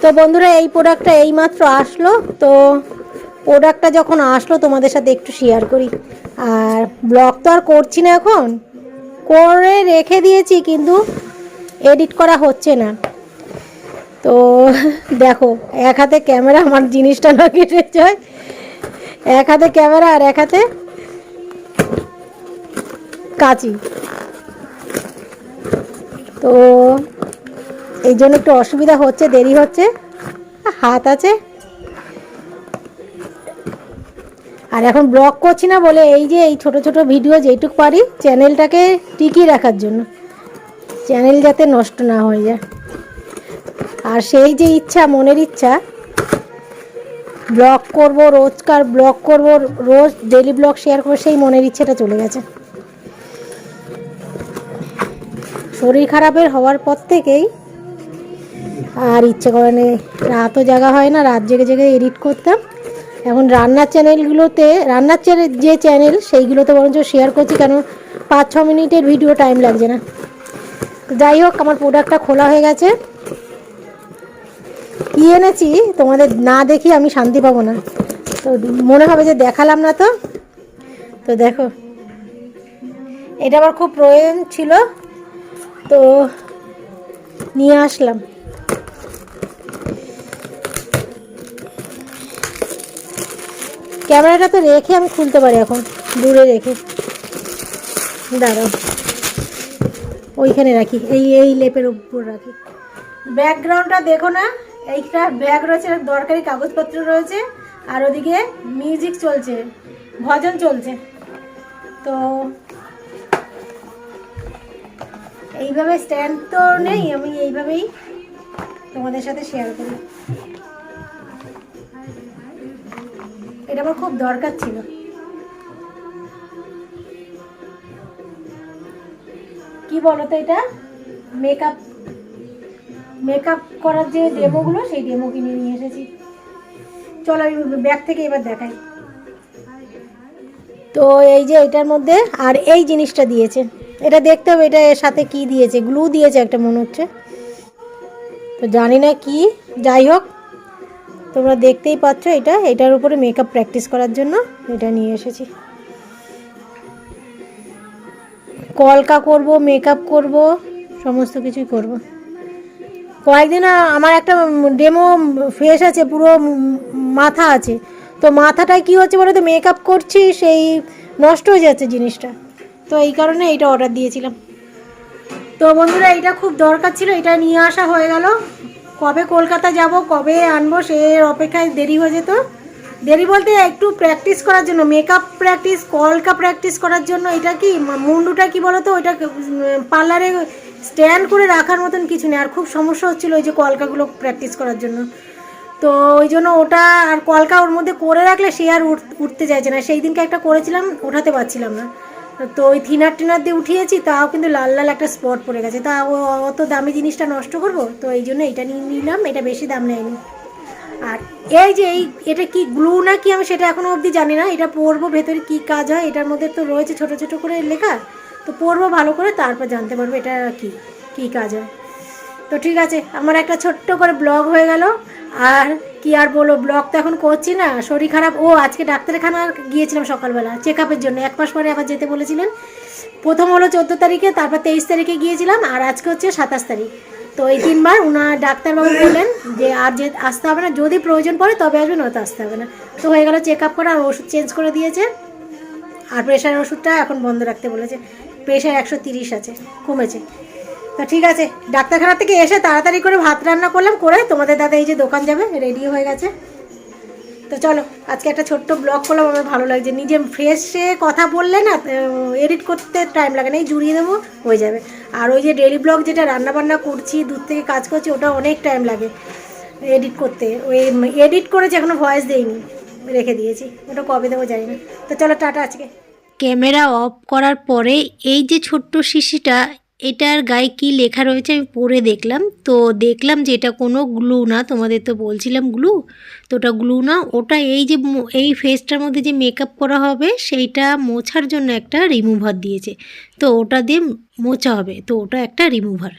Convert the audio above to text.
তো বন্ধুরা, এই প্রোডাক্টটা এইমাত্র আসলো। তো প্রোডাক্টটা যখন আসলো, তোমাদের সাথে একটু শেয়ার করি। আর ব্লগ তো আর করছি না এখন। করে রেখে দিয়েছি, কিন্তু এডিট করা হচ্ছে না। তো দেখো, এক হাতে ক্যামেরা আমার জিনিসটা না কেটে যায়। এক হাতে ক্যামেরা আর এক হাতে কাঁচি। তো এই জন্য একটু অসুবিধা হচ্ছে, দেরি হচ্ছে। হাত আছে। আর এখন ব্লগ করছি না বলে এই যে এই ছোট ছোট ভিডিও যেইটুক পারি চ্যানেলটাকে টিকিয়ে রাখার জন্য। চ্যানেল যাতে নষ্ট না হয়ে যায়। আর সেই যে ইচ্ছা, মনের ইচ্ছা, ব্লগ করব, রোজকার ব্লগ করব, রোজ ডেলি ব্লগ শেয়ার করব, সেই মনের ইচ্ছেটা চলে গেছে। শরীর খারাপের হওয়ার পর থেকেই আর ইচ্ছে করে নেই রাতও জাগা হয় না, রাত জেগে জেগে এডিট করতাম। এখন রান্নার চ্যানেলগুলোতে রান্নার চ্যানেল যে চ্যানেল সেইগুলোতে বরঞ্চ শেয়ার করছি, কেন পাঁচ, ছ মিনিটের ভিডিও টাইম লাগছে না। যাই হোক, আমার প্রোডাক্টটা খোলা হয়ে গেছে। কি এনেছি? তোমাদের না দেখি আমি শান্তি পাবো না। তো মনে হবে যে দেখালাম না তো। তো দেখো, এটা আমার খুব প্রয়োজন ছিল। তো নিয়ে আসলাম। ক্যামেরাটা তো রেখে আমি খুলতে পারি এখন, দূরে রেখে। দাঁড়াও। ওইখানে রাখি, এই এই লেপের উপর রাখি। ব্যাকগ্রাউন্ডটা দেখো না, এইটা ব্যাগ রয়েছে, দরকারি কাগজপত্র রয়েছে, আর ওদিকে মিউজিক চলছে, ভজন চলছে। তো এইভাবে স্ট্যান্ড তো নেই, আমি এইভাবেই তোমাদের সাথে শেয়ার করি। এটা আমার খুব দরকার ছিল। কি বলতো এটা? মেকআপ মেকআপ করার যে ডেমোগুলো সেই ডেমো কিনে নিয়ে এসেছি। চলো আমি ব্যাগ থেকে এবার দেখাই। তো এই যে এটার মধ্যে, আর এই জিনিসটা দিয়েছে। এটা দেখতে হবে এটা এর সাথে কি দিয়েছে। গ্লু দিয়েছে একটা মনে হচ্ছে। তো জানি না কি। যাই হোক। তোমরা দেখতেই পাচ্ছ এটা। এটার উপরে মেকআপ প্র্যাকটিস করার জন্য এটা নিয়ে এসেছি। কলকা করব মেকআপ করব, সমস্ত কিছুই করব। কয়েকদিন আমার একটা ডেমো ফেস আছে, পুরো মাথা আছে। তো মাথাটায় কি হচ্ছে বলো তো মেকআপ করছি, সেই নষ্ট হয়ে যাচ্ছে জিনিসটা। তো এই কারণে এটা অর্ডার দিয়েছিলাম। তো বন্ধুরা, এটা খুব দরকার ছিল, এটা নিয়ে আসা হয়ে গেল। কবে কলকাতা যাব, কবে আনব, সে অপেক্ষায় দেরি হয়ে যেত। দেরি বলতে একটু প্র্যাকটিস করার জন্য মেকআপ প্র্যাকটিস কলকা প্র্যাকটিস করার জন্য, এটা কি মুন্ডুটা কি বলো তো, ওইটা পার্লারে স্ট্যান্ড করে রাখার মতন কিছু নেই, আর খুব সমস্যা হচ্ছিল ওই যে কলকাগুলো প্র্যাকটিস করার জন্য। তো ওই জন্য ওটা, আর কলকা ওর মধ্যে করে রাখলে সে আর উঠ- উঠতে চাইছে না। সেই দিনকে একটা করেছিলাম, ওঠাতে পারছিলাম না। তো ওই থিনার টিনার দিয়ে উঠিয়েছি, তাও কিন্তু লাল লাল একটা স্পট পড়ে গেছে। তা অত দামি জিনিসটা নষ্ট করব? তো এই জন্য এটা নিয়ে নিলাম, এটা বেশি দাম নেয়নি। আর এই যে এই, এটা কি গ্লু না কি আমি সেটা এখনও অবধি জানি না। এটা পরবো, ভেতরে কি কাজ হয়, এটার মধ্যে তো রয়েছে ছোট ছোট করে লেখা। তো পরবো ভালো করে, তারপর জানতে পারব এটা কি কি কাজ হয়। তো ঠিক আছে, আমার একটা ছোট্ট করে ব্লগ হয়ে গেল। আর কি আর বলো ব্লগ তো এখন করছি না, শরীর খারাপ। ও, আজকে ডাক্তারখানা গিয়েছিলাম সকালবেলা চেক আপের জন্য, এক মাস পরে আবার যেতে বলেছিলেন। প্রথম হলো চোদ্দ তারিখে, তারপর তেইশ তারিখে গিয়েছিলাম, আর আজকে হচ্ছে সাতাশ তারিখ। তো এই তিনবার ওনার ডাক্তারবাবু বললেন যে, আর যে, আসতে হবে না, যদি প্রয়োজন পড়ে তবে আসবে, নয়তো আসতে হবে না। তো হয়ে গেল চেক আপ করা, আর ওষুধ চেঞ্জ করে দিয়েছে। আর প্রেশারের ওষুধটা এখন বন্ধ রাখতে বলেছে। প্রেশার একশো তিরিশ আছে, কমেছে। তো ঠিক আছে, ডাক্তারখানা থেকে এসে তাড়াতাড়ি করে ভাত রান্না করলাম, করে তোমাদের দাদা এই যে দোকান যাবে রেডি হয়ে গেছে। তো চলো, আজকে একটা ছোট্ট ব্লগ করলাম, আমার ভালো লাগছে। নিজে ফ্রেশে কথা বললে না এডিট করতে টাইম লাগে না, এই জুড়িয়ে দেবো, হয়ে যাবে। আর ওই যে ডেলি ব্লগ যেটা রান্না বান্না করছি দূর থেকে কাজ করছি, ওটা অনেক টাইম লাগে এডিট করতে। ওই এডিট করেছি এখনও ভয়েস দেইনি, রেখে দিয়েছি, ওটা কবে দেবো জানি না তো চলো, টাটা আজকে। ক্যামেরা অফ করার পরে এই যে ছোট্ট শিশিটা এটার গায়ে কি লেখা রয়েছে আমি পড়ে দেখলাম। তো দেখলাম যে এটা কোনো গ্লু না, তোমাদের তো বলছিলাম গ্লু। তো ওটা গ্লু না, ওটা এই যে এই ফেসটার মধ্যে যে মেকআপ করা হবে, সেইটা মোছার জন্য একটা রিমুভার দিয়েছে। তো ওটা দিয়ে মোছা হবে, তো ওটা একটা রিমুভার